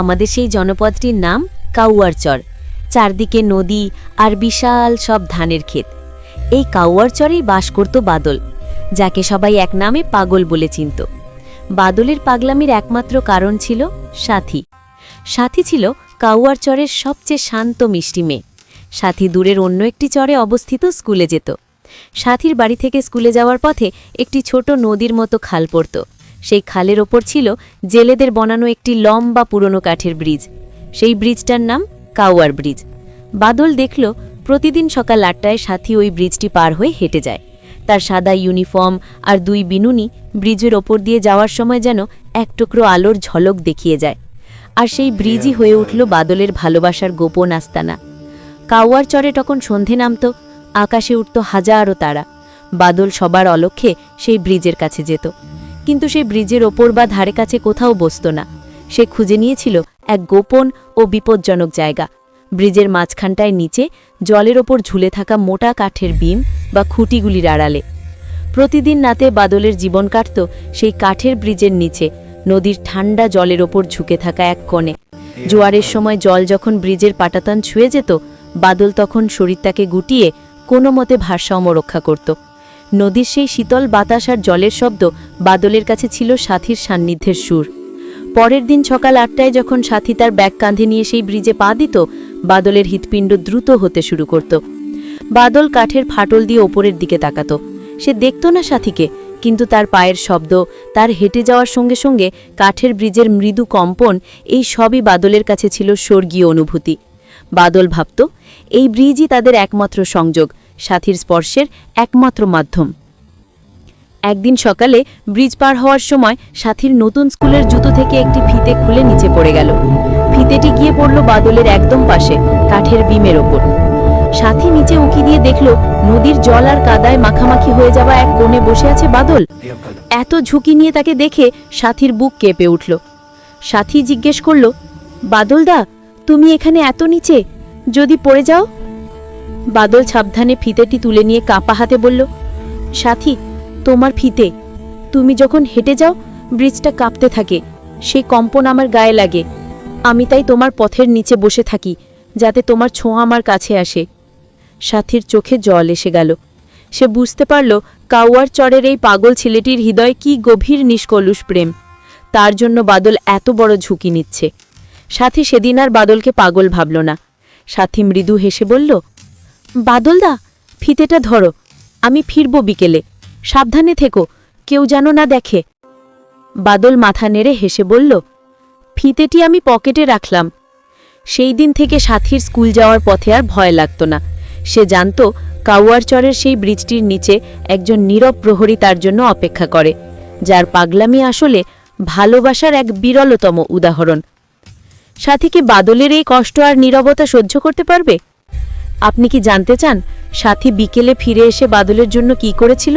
আমাদের সেই জনপদটির নাম কাউয়ারচর। চারদিকে নদী আর বিশাল সব ধানের ক্ষেত। এই কাউয়ার চরেই বাস করত বাদল, যাকে সবাই এক নামে পাগল বলে চিনত। বাদলের পাগলামির একমাত্র কারণ ছিল সাথী। সাথী ছিল কাউয়ার চরের সবচেয়ে শান্ত মিষ্টি মেয়ে। সাথী দূরের অন্য একটি চরে অবস্থিত স্কুলে যেত। সাথীর বাড়ি থেকে স্কুলে যাওয়ার পথে একটি ছোট নদীর মতো খাল পড়ত। সেই খালের ওপর ছিল জেলেদের বনানো একটি লম্বা পুরনো কাঠের ব্রিজ। সেই ব্রিজটার নাম কাওয়ার ব্রিজ। বাদল দেখল প্রতিদিন সকাল আটটায় সাথী ওই ব্রিজটি পার হয়ে হেঁটে যায়। তার সাদা ইউনিফর্ম আর দুই বিনুনি ব্রিজের ওপর দিয়ে যাওয়ার সময় যেন এক টুকরো আলোর ঝলক দেখিয়ে যায়। আর সেই ব্রিজই হয়ে উঠল বাদলের ভালোবাসার গোপন আস্তানা। কাওয়ার চরে তখন সন্ধে নামত, আকাশে উঠত হাজারো তারা। বাদল সবার অলক্ষ্যে সেই ব্রিজের কাছে যেত। কিন্তু সেই ব্রিজের ওপর বা ধারে কাছে কোথাও বসত না। সে খুঁজে নিয়েছিল এক গোপন ও বিপজ্জনক জায়গা। ব্রিজের মাঝখানটায় নিচে জলের ওপর ঝুলে থাকা মোটা কাঠের বিম বা খুঁটিগুলির আড়ালে। প্রতিদিন রাতে বাদলের জীবন কাটত সেই কাঠের ব্রিজের নিচে, নদীর ঠান্ডা জলের ওপর ঝুঁকে থাকা এক কোণে। জোয়ারের সময় জল যখন ব্রিজের পাটাতন ছুঁয়ে যেত, বাদল তখন শরীরটাকে গুটিয়ে কোনো মতে ভারসাম্য রক্ষা করত। নদীর সেই শীতল বাতাস আর জলের শব্দ বাদলের কাছে ছিল সাথীর সান্নিধ্যের সুর। পরের দিন সকাল আটটায় যখন সাথী তার ব্যাগ কাঁধে নিয়ে সেই ব্রিজে পা দিত, বাদলের হৃৎপিণ্ড দ্রুত হতে শুরু করত। বাদল কাঠের ফাটল দিয়ে ওপরের দিকে তাকাত। সে দেখত না সাথীকে, কিন্তু তার পায়ের শব্দ, তার হেঁটে যাওয়ার সঙ্গে সঙ্গে কাঠের ব্রিজের মৃদু কম্পন, এই সবই বাদলের কাছে ছিল স্বর্গীয় অনুভূতি। বাদল ভাবত, এই ব্রিজই তাদের একমাত্র সংযোগ সাথীর স্পর্শের একমাত্র মাধ্যম। একদিন সকালে ব্রিজ পার হওয়ার সময় সাথীর নতুন স্কুলের জুতো থেকে একটি ফিতে খুলে নিচে পড়ে গেল। ফিতেটি গিয়ে পড়ল বাদলের একদম পাশে, কাঠের বিমের ওপর। সাথী নিচে উকি দিয়ে দেখল, নদীর জল আর কাদায় মাখামাখি হয়ে যাওয়া এক কোণে বসে আছে বাদল। এত ঝুঁকি নিয়ে তাকে দেখে সাথীর বুক কেঁপে উঠল। সাথী জিজ্ঞেস করল, বাদলদা, তুমি এখানে এত নিচে? যদি পড়ে যাও বাদল সাবধানে ফিতেটি তুলে নিয়ে কাঁপা হাতে বলল, সাথী, তোমার ফিতে। তুমি যখন হেঁটে যাও, ব্রিজটা কাঁপতে থাকে। সেই কম্পন আমার গায়ে লাগে। আমি তাই তোমার পথের নিচে বসে থাকি, যাতে তোমার ছোঁয়া আমার কাছে আসে। সাথীর চোখে জল এসে গেল। সে বুঝতে পারল, কাউয়ার চরের এই পাগল ছেলেটির হৃদয় কি গভীর নিষ্কলুষ প্রেম। তার জন্য বাদল এত বড় ঝুঁকি নিচ্ছে। সাথী সেদিন আর বাদলকে পাগল ভাবল না। সাথী মৃদু হেসে বলল বাদলদা ফিতেটা ধরো, আমি ফিরব বিকেলে। সাবধানে থেকো, কেউ যেন না দেখে। বাদল মাথা নেড়ে হেসে বলল, ফিতেটি আমি পকেটে রাখলাম। সেই দিন থেকে সাথীর স্কুল যাওয়ার পথে আর ভয় লাগত না। সে জানত কাউয়ার চরের সেই ব্রিজটির নিচে একজন নীরব প্রহরী তার জন্য অপেক্ষা করে, যার পাগলামি আসলে ভালোবাসার এক বিরলতম উদাহরণ। সাথী কি বাদলের এই কষ্ট আর নীরবতা সহ্য করতে পারবে? আপনি কি জানতে চান? সাথী বিকেলে ফিরে এসে বাদলের জন্য কি করেছিল?